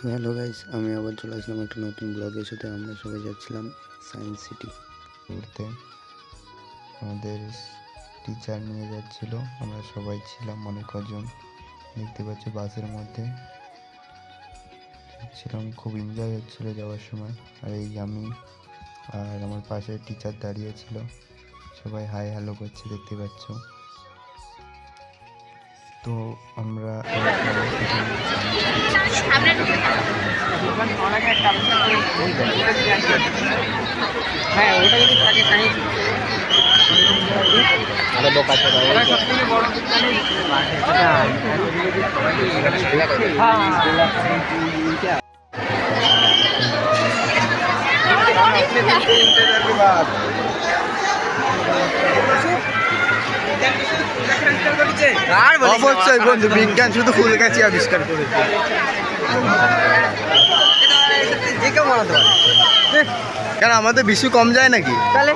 তো hello guys আমি আবার চলে আসলাম একটা নতুন ব্লগের সাথে। আমরা সবাই যাচ্ছিলাম সায়েন্স সিটি ঘুরতে। আমাদের টিচার নিয়ে যাচ্ছিল। আমরা সবাই ছিলাম অনেক কজন। দেখতে পাচ্ছ বাসের মধ্যে। ছিলাম খুব এনজয় হচ্ছিল যাওয়ার সময়। আর এই আমি আর আমার পাশে টিচার দাঁড়িয়ে ছিল। সবাই হাই হ্যালো করছে, দেখতে পাচ্ছ। তো আমরা হ্যাঁ ওটা যদি থাকে সাইন্স আরে বোকা ছোটা ওটা অবশ্যই বন্ধু বিজ্ঞান শুধু ফুল গাছই আবিষ্কার করেছে কেন আমাদের বিশ্ব কম যায় নাকি? তাহলে?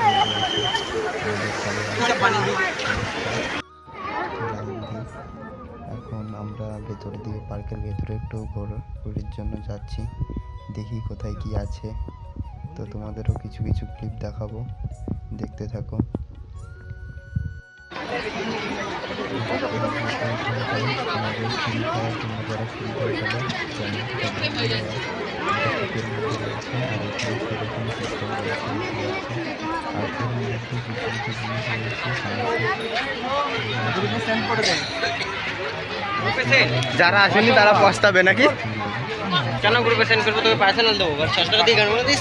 এখন আমরা ভেতর দিয়ে পার্কের ভেতরে একটু ঘোরাঘুরির জন্য যাচ্ছি। দেখি কোথায় কি আছে। তো তোমাদেরও কিছু কিছু ক্লিপ দেখাবো। দেখতে থাকো। যারা আসেনি তারা পস্তাবে নাকি? কেন গ্রুপে সেন্ড করব? তোকে পার্সোনাল দেবো টাকা দিয়ে গান দিস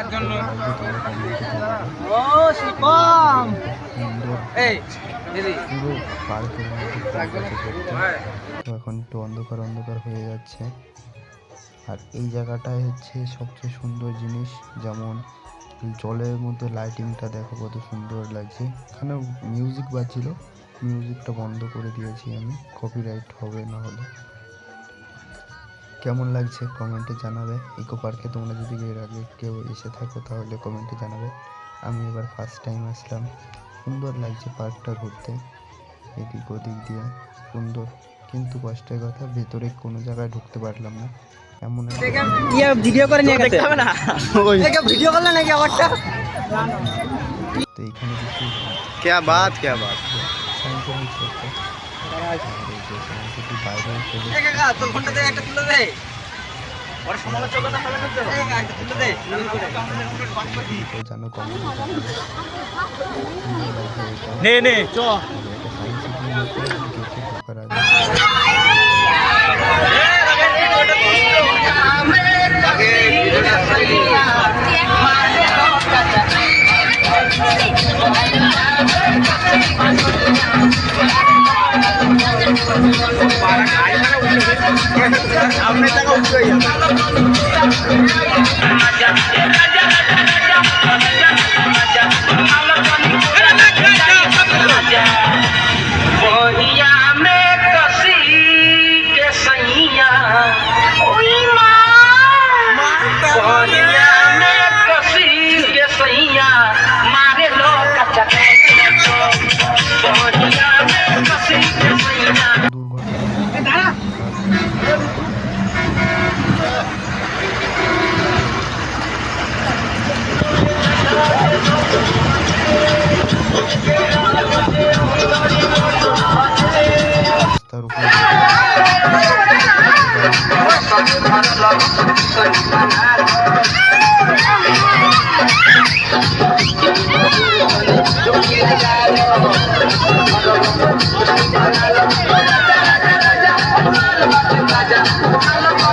কার জন্য। ও শিবম সুন্দর এই দিদি। পুরো পার্কের। তো এখন একটু অন্ধকার অন্ধকার হয়ে যাচ্ছে। আর এই জায়গাটায় হচ্ছে সবচেয়ে সুন্দর জিনিস। যেমন জলের মধ্যে লাইটিংটা দেখো কত সুন্দর লাগছে। এখানে মিউজিক বাজছিল। মিউজিকটা বন্ধ করে দিয়েছি আমি। কপিরাইট হবে না হলে। কেমন লাগছে কমেন্টে জানাবে। ইকো পার্কে তোমরা যদি এর আগে কেউ এসে থাকো তাহলে কমেন্টে জানাবে। আমি এবার ফার্স্ট টাইম আসলাম। সুন্দর লাগছে পার্কটা ঘুরতে। এদিক ওদিক দিয়ে সুন্দর। কিন্তু কষ্টের কথা ভেতরে কোনো জায়গায় ঢুকতে পারলাম না। এমন একটা ভিডিও করে নিয়ে গেছে। না। ভিডিও করলে নাকি আমারটা? তো এখানে কিছু কে বাত কে বাত। সায়েন্সের হচ্ছে একটা আর এই যে সায়েন্সের বাইরে চলে এই কাকা তোর ফোনটা একটা তুলে দে ওর সমালোচকতা হবে না তো এই কাকা, একটা তুলে দে তো জানো কমেন্টে জানাবে নে নে চ। এটা সায়েন্স সিটির মধ্যে গেটে ঢোকার আগে সামনে টাকা উঠে I'm